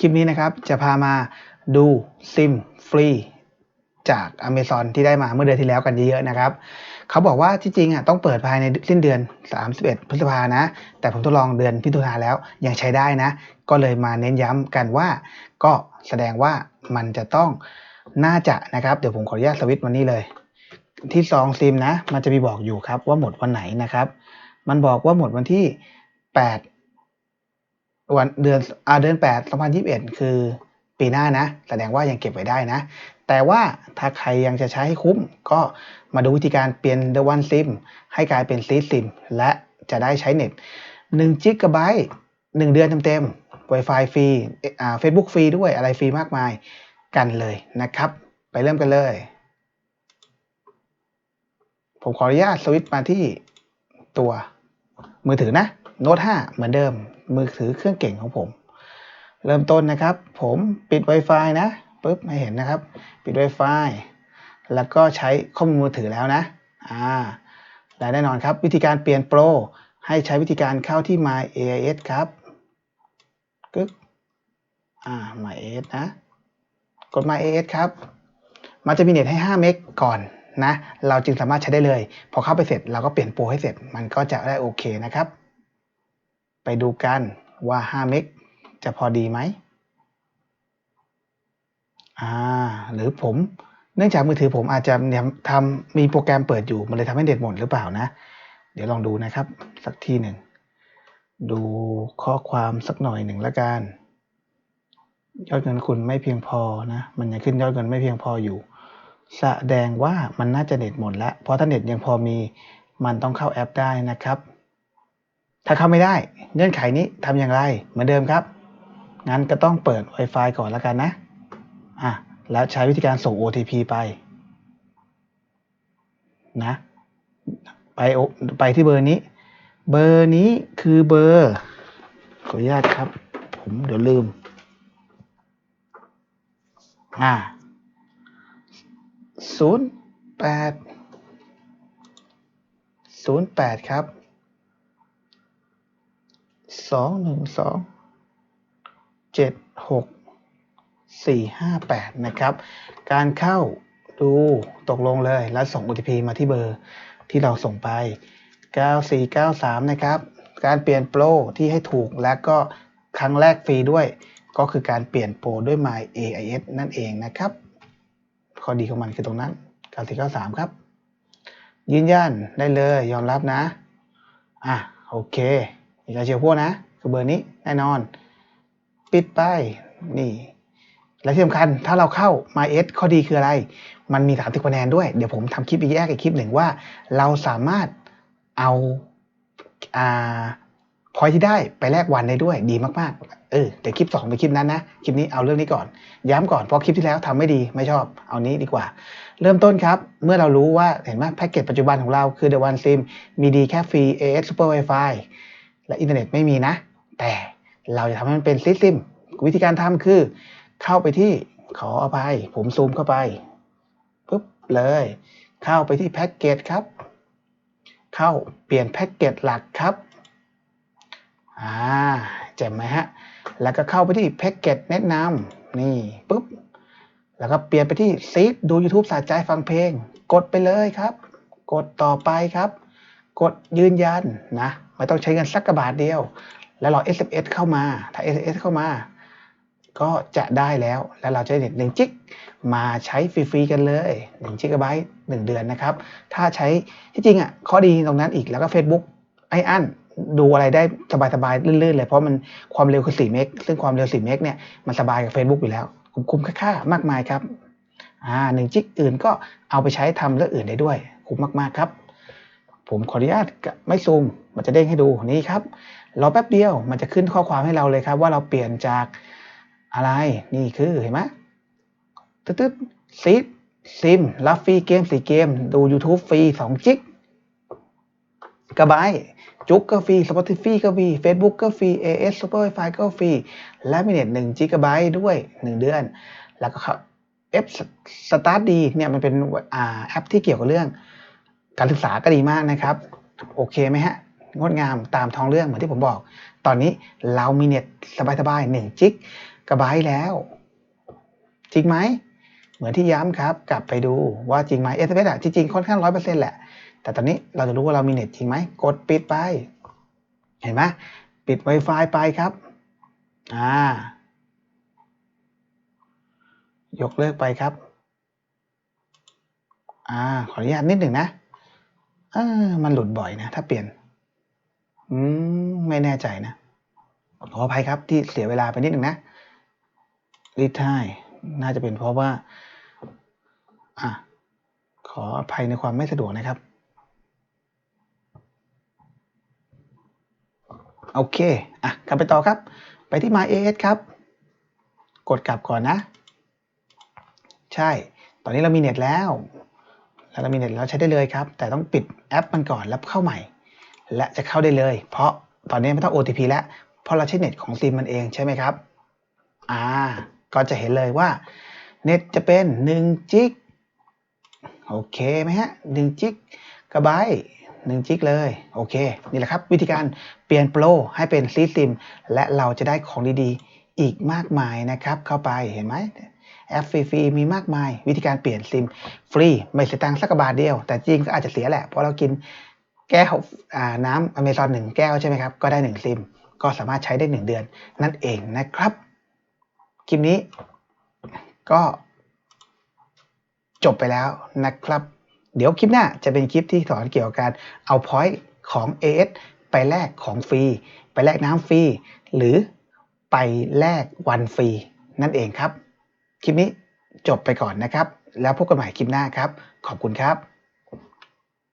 คลิปนี้นะครับจะพามาดูซิมฟรีจาก Amazon ที่ได้มาเมื่อเดือนที่แล้วกันเยอะๆนะครับเขาบอกว่าที่จริงอะต้องเปิดภายในสิ้นเดือน 31 พฤษภานะ แต่ผมทดลองเดือนพิถุนาแล้วยังใช้ได้นะ ก็เลยมาเน้นย้ำกันว่า ก็แสดงว่ามันจะต้องน่าจะนะครับ เดี๋ยวผมขออนุญาตสวิตช์วันนี้เลย ที่ซองซิมนะ มันจะมีบอกอยู่ครับว่าหมดวันไหนนะครับ มันบอกว่าหมดวันที่ 8 วันเดือนอ่าเดือน8 2021คือปีหน้านะ แสดงว่ายังเก็บไว้ได้นะ แต่ว่าถ้าใครยังจะใช้ให้คุ้ม ก็มาดูวิธีการเปลี่ยน The One SIM ให้กลายเป็น Seed SIM และจะได้ใช้เน็ต1 g b 1เดือนเต็มๆ Wi-Fi ฟรีอ่า Facebook ฟรีด้วยอะไรฟรีมากมายกันเลยนะครับ ไปเริ่มกันเลย ผมขออนุญาตสวิตช์มาที่ตัวมือถือนะ Note 5เหมือนเดิม มือถือเครื่องเก่งของผม เริ่มต้นนะครับ ผมปิด Wi-Fi นะปุ๊บให้เห็นนะครับ ปิด Wi-Fi แล้วก็ใช้ข้อมูลมือถือแล้วนะอ่าและแน่นอนครับ วิธีการเปลี่ยนโปร ให้ใช้วิธีการเข้าที่ My AIS ครับกึ๊กอ่า My AIS นะ กด My AIS ครับ มันจะมีเน็ตให้ 5 เมกก่อนนะ เราจึงสามารถใช้ได้เลย พอเข้าไปเสร็จเราก็เปลี่ยนโปรให้เสร็จ มันก็จะได้โอเคนะครับ ไปดูกันว่า 5 เมกจะพอดีไหมอ่าหรือผมเนื่องจากมือถือผมอาจจะทำมีโปรแกรมเปิดอยู่ มันเลยทำให้เน็ตหมดหรือเปล่านะ เดี๋ยวลองดูนะครับ สักทีหนึ่ง ดูข้อความสักหน่อยหนึ่งละกันยอดเงินคุณไม่เพียงพอนะ มันยังขึ้นยอดเงินไม่เพียงพออยู่ แสดงว่ามันน่าจะเน็ตหมดแล้ว เพราะถ้าเน็ตยังพอมี มันต้องเข้าแอปได้นะครับ ถ้าเข้าไม่ได้เงื่อนไขนี้ทำอย่างไรเหมือนเดิมครับ งั้นก็ต้องเปิด Wi-Fi ก่อนแล้วกันนะอะแล้วใช้วิธีการส่ง OTP ไปนะไปไปที่เบอร์นี้ เบอร์นี้คือเบอร์ขออนุญาตครับ ผมเดี๋ยวลืมอ่าศูนย์แปดศูนย์แปดครับ สองหนึ่งสองเจ็ดหกสี่ห้าแปดนะครับ การเข้าดูตกลงเลยแล้วส่ง OTP มาที่เบอร์ที่เราส่งไป 9493 นะครับ การเปลี่ยนโปรที่ให้ถูกและก็ครั้งแรกฟรีด้วย ก็คือการเปลี่ยนโปรด้วย My AIS นั่นเองนะครับ ข้อดีของมันคือตรงนั้น 9493 ครับ ยืนยันได้เลยยอมรับนะ อะ โอเค อีกแล้วเชียวพวกนะ คือเบอร์นี้แน่นอน ปิดไปนี่และที่สำคัญถ้าเราเข้า MyS ข้อดีคืออะไร มันมี 30คะแนนด้วย เดี๋ยวผมทำคลิปอีกแยกอีกคลิปหนึ่งว่า เราสามารถเอาอ่าพอยที่ได้ไปแลกวันได้ด้วยดีมากๆ เออเดี๋ยวคลิป2เป็นคลิปนั้นนะ คลิปนี้เอาเรื่องนี้ก่อน ย้ำก่อนเพราะคลิปที่แล้วทำไม่ดีไม่ชอบเอานี้ดีกว่า เริ่มต้นครับ เมื่อเรารู้ว่าเห็นไหมแพ็กเกจปัจจุบันของเราคือ The One SIM มีดีแค่ฟรี AS Super Wi-Fi และอินเทอร์เน็ตไม่มีนะ แต่เราจะทำให้มันเป็นซิซิมวิธีการทำคือเข้าไปที่ขออภัย ผมซูมเข้าไปปุ๊บเลย เข้าไปที่แพ็กเกจครับ เข้าเปลี่ยนแพ็กเกจหลักครับอ่าแจ่มไหมฮะ แล้วก็เข้าไปที่แพ็กเกจแนะนำนี่ปุ๊บ แล้วก็เปลี่ยนไปที่ซีดดู YouTube สาใจฟังเพลง กดไปเลยครับ กดต่อไปครับ กดยืนยันนะ ไม่ต้องใช้เงินสักกระบาทเดียว แล้วรอ SMS เข้ามา ถ้า SMS เข้ามา ก็จะได้แล้ว แล้วเราจะได้เน็ตหนึ่งจิกมาใช้ฟรีๆกันเลย1จิกะไบต์หนึ่งเดือนนะครับ ถ้าใช้ที่จริงอะข้อดีตรงนั้นอีกแล้วก็ Facebook ไออันดูอะไรได้สบายๆลื่นๆเลย เพราะมันความเร็วคือ4เมกซึ่งความเร็ว4เมกเนี่ยมันสบายกับ Facebook อยู่แล้ว คุ้มค่ามากมายครับอ่าหนึ่งจิกอื่นก็เอาไปใช้ทำเรื่องอื่นได้ด้วย คุ้มมากๆครับ ผมขออนุญาตไม่ซูม มันจะเด้งให้ดูนี่ครับรอแป๊บเดียวมันจะขึ้นข้อความให้เราเลยครับ ว่าเราเปลี่ยนจากอะไรนี่คือเห็นไหมตึ๊ดซีดซิมรับฟรีเกมสี่เกม ดู YouTube ฟรี2จิกกระบายจุกก็ฟรี Spotify ก็ฟรี Facebook ก็ฟรี AS Super Wi-Fi ก็ฟรี และมีเน็ต1 g b ด้วย 1 เดือน แล้วก็แอป Start ดีเนี่ยมันเป็นอแอปที่เกี่ยวกับเรื่อง การศึกษาก็ดีมากนะครับ โอเคไหมฮะ งดงามตามท้องเรื่องเหมือนที่ผมบอก ตอนนี้เรามีเน็ตสบายๆ1จิกกระไบแล้ว จริงไหม เหมือนที่ย้ำครับ กลับไปดูว่าจริงไหมเอสเอะที่จริงค่อนข้างร้อยเปอร์เซ็นต์แหละ แต่ตอนนี้เราจะรู้ว่าเรามีเน็ตจริงไหม กดปิดไป เห็นไหมปิด Wi-Fi ไปครับ อ่า ยกเลิกไปครับ อ่า ขออนุญาตนิดหนึ่งนะ เออมันหลุดบ่อยนะ ถ้าเปลี่ยน อืม ไม่แน่ใจนะ ขออภัยครับที่เสียเวลาไปนิดหนึ่งนะรีทายน่าจะเป็นเพราะว่า อะ ขออภัยในความไม่สะดวกนะครับ โอเค อะ กลับไปต่อครับ ไปที่ My AS ครับ กดกลับก่อนนะ ใช่ ตอนนี้เรามีเน็ตแล้วแล้ว เรามีเน็ตแล้วใช้ได้เลยครับ แต่ต้องปิดแอปมันก่อนแล้วเข้าใหม่ และจะเข้าได้เลย เพราะตอนนี้ไม่ต้อง OTP แล้ว เพราะเราใช้เน็ตของซิมมันเองใช่ไหมครับ อ่า ก็จะเห็นเลยว่าเน็ตจะเป็น1จิกโอเคไหมฮะ1จิกกะไบต์1จิกเลย โอเค นี่แหละครับ วิธีการเปลี่ยนโปรให้เป็นซีซิม และเราจะได้ของดีๆ อีกมากมายนะครับ เข้าไปเห็นไหม แอปฟรีๆมีมากมาย วิธีการเปลี่ยนซิมฟรีไม่เสียตังค์สักบาทเดียว แต่จริงก็อาจจะเสียแหละ เพราะเรากินแก้วน้ำอเมซอนหนึ่งแก้วใช่ไหมครับ ก็ได้1ซิม ก็สามารถใช้ได้1เดือน นั่นเองนะครับ คลิปนี้ก็จบไปแล้วนะครับ เดี๋ยวคลิปหน้าจะเป็นคลิปที่สอนเกี่ยวกับการเอาพอยต์ของ AS ไปแลกของฟรี ไปแลกน้ำฟรี หรือไปแลกวันฟรี นั่นเองครับ คลิปนี้จบไปก่อนนะครับ แล้วพบกันใหม่คลิปหน้าครับ ขอบคุณครับ